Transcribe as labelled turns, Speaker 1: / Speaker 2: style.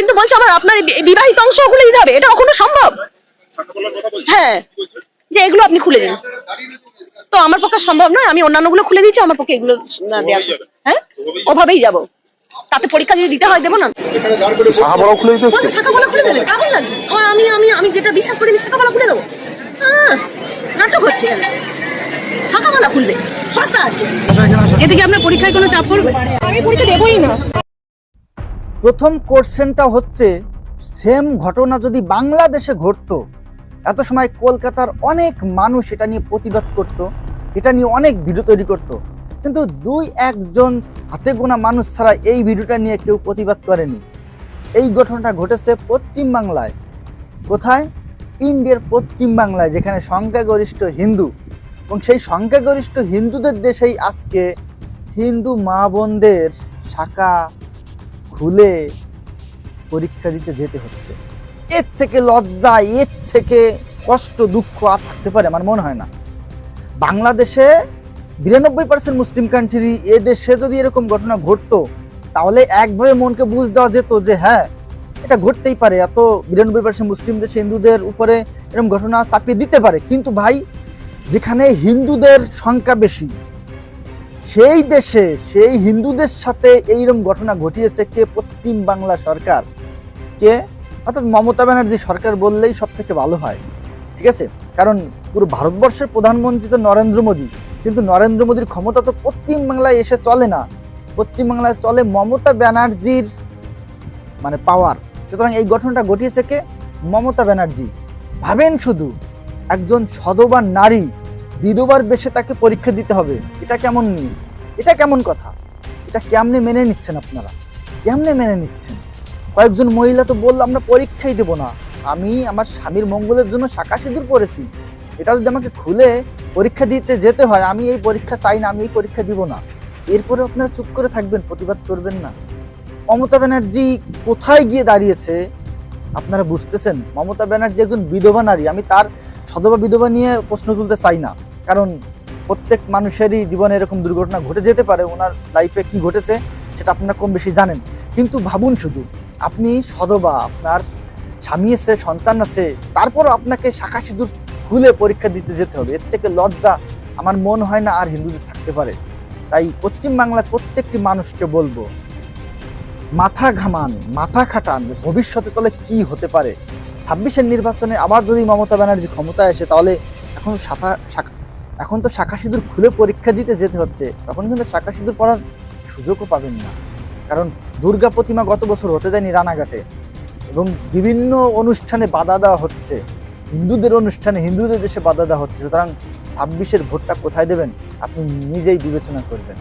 Speaker 1: কিন্তু বলছে আমার আপনার বিবাহিত অংশ খুলে দিতে হবে। এটা কখনো সম্ভব? হ্যাঁ। যে এগুলো আপনি খুলে দিন। তো আমার পক্ষে সম্ভব নয়। আমি অন্যান্যগুলো খুলে দিচ্ছি আমার পক্ষে এগুলো না দেওয়া হ্যাঁ? ওভাবেই যাব। তাতে পরীক্ষা যদি দিতে হয় দেবো না?
Speaker 2: শাখাপড়াও খুলে দিতে হচ্ছে?
Speaker 1: শাখাপালা খুলে দেবে। নাকি আমার আমি আমি আমি যেটা বিশ্বাস করি আমি শাখাপালা খুলে দেবো। নাটক হচ্ছে কেন শাখাপালা খুলবে। সস্তা আছে। এদিকে আপনার পরীক্ষায় কোনো চাপ পড়বে? আমি পরীক্ষা দেবোই না।
Speaker 3: প্রথম কোশ্চেনটা হচ্ছে সেম ঘটনা যদি বাংলাদেশে ঘটতো, এত সময় কলকাতার অনেক মানুষ এটা নিয়ে প্রতিবাদ করত, এটা নিয়ে অনেক ভিডিও তৈরি করত, কিন্তু দুই একজন হাতে গোনা মানুষ ছাড়া এই ভিডিওটা নিয়ে কেউ প্রতিবাদ করেনি। এই ঘটনাটা ঘটেছে পশ্চিম বাংলায়। কোথায়? ইন্ডিয়ার পশ্চিম বাংলায়, যেখানে সংখ্যাগরিষ্ঠ হিন্দু। এবং সেই সংখ্যাগরিষ্ঠ হিন্দুদের দেশেই আজকে হিন্দু মা বোনদের শাখা খুলে পরীক্ষা দিতে যেতে হচ্ছে। এর থেকে লজ্জা, এর থেকে কষ্ট, দুঃখ আর থাকতে পারে আমার মনে হয় না। বাংলাদেশে বিরানব্বই পার্সেন্ট মুসলিম কান্ট্রি এ দেশে যদি এরকম ঘটনা ঘটতো, তাহলে একভাবে মনকে বুঝ দেওয়া যেত যে হ্যাঁ এটা ঘটতেই পারে। এত বিরানব্বই পার্সেন্ট মুসলিম দেশে হিন্দুদের উপরে এরকম ঘটনা চাপিয়ে দিতে পারে। কিন্তু ভাই, যেখানে হিন্দুদের সংখ্যা বেশি সেই দেশে, সেই হিন্দুদের সাথে এইরকম ঘটনা ঘটিয়েছে কে? পশ্চিম বাংলা সরকার। কে? অর্থাৎ মমতা ব্যানার্জি সরকার বললেই সব থেকে ভালো হয়। ঠিক আছে? কারণ পুরো ভারতবর্ষের প্রধানমন্ত্রী তো নরেন্দ্র মোদী। কিন্তু নরেন্দ্র মোদীর ক্ষমতা তো পশ্চিম বাংলায় এসে চলে না। পশ্চিম বাংলায় চলে মমতা ব্যানার্জির মানে পাওয়ার সুতরাং এই ঘটনাটা ঘটিয়েছে কে? মমতা ব্যানার্জি। ভাবেন শুধু, একজন সধবা নারী বিধবার বেশে তাকে পরীক্ষা দিতে হবে। এটা কেমন এটা কেমন কথা? এটা কেমনে মেনে নিচ্ছেন আপনারা? কেমনে মেনে নিচ্ছেন? কয়েকজন মহিলা তো বলল, আমরা পরীক্ষাই দেবো না। আমি আমার স্বামীর মঙ্গলের জন্য শাখা সিঁদুর পড়েছি এটা যদি আমাকে খুলে পরীক্ষা দিতে যেতে হয়, আমি এই পরীক্ষা চাই না, আমি এই পরীক্ষা দিব না। এরপরে আপনারা চুপ করে থাকবেন, প্রতিবাদ করবেন না। মমতা ব্যানার্জি কোথায় গিয়ে দাঁড়িয়েছে? আপনারা বুঝতেছেন? মমতা ব্যানার্জি একজন বিধবা নারী। আমি তার সধবা বিধবা নিয়ে প্রশ্ন তুলতে চাই না। কারণ প্রত্যেক মানুষেরই জীবনে এরকম দুর্ঘটনা ঘটে যেতে পারে, ওনার লাইফে কি ঘটেছে সেটা আপনারা কম বেশি জানেন। কিন্তু ভাবুন শুধু, আপনি সদবা আপনার স্বামী আছে, সন্তান আছে, তারপরও আপনাকে শাখা সিঁদুর খুলে পরীক্ষা দিতে যেতে হবে। এর থেকে লজ্জা আমার মন হয় না আর হিন্দুদের থাকতে পারে। তাই পশ্চিম বাংলার প্রত্যেকটি মানুষকে বলব, মাথা ঘামান, মাথা খাটান ভবিষ্যতে তাহলে কি হতে পারে। ছাব্বিশের নির্বাচনে আবার যদি মমতা ব্যানার্জি ক্ষমতায় আসে, তাহলে এখন শাখা এখন তো শাখা সিঁদুর খুলে পরীক্ষা দিতে যেতে হচ্ছে, তখন কিন্তু শাখা সিঁদুর পড়ার সুযোগও পাবেন না। কারণ দুর্গা প্রতিমা গত বছর হতে দেয়নি রানাঘাটে এবং বিভিন্ন অনুষ্ঠানে বাধা দেওয়া হচ্ছে। হিন্দুদের অনুষ্ঠানে হিন্দুদের দেশে বাধা দেওয়া হচ্ছে। সুতরাং ছাব্বিশের ভোটটা কোথায় দেবেন? আপনি নিজেই বিবেচনা করবেন।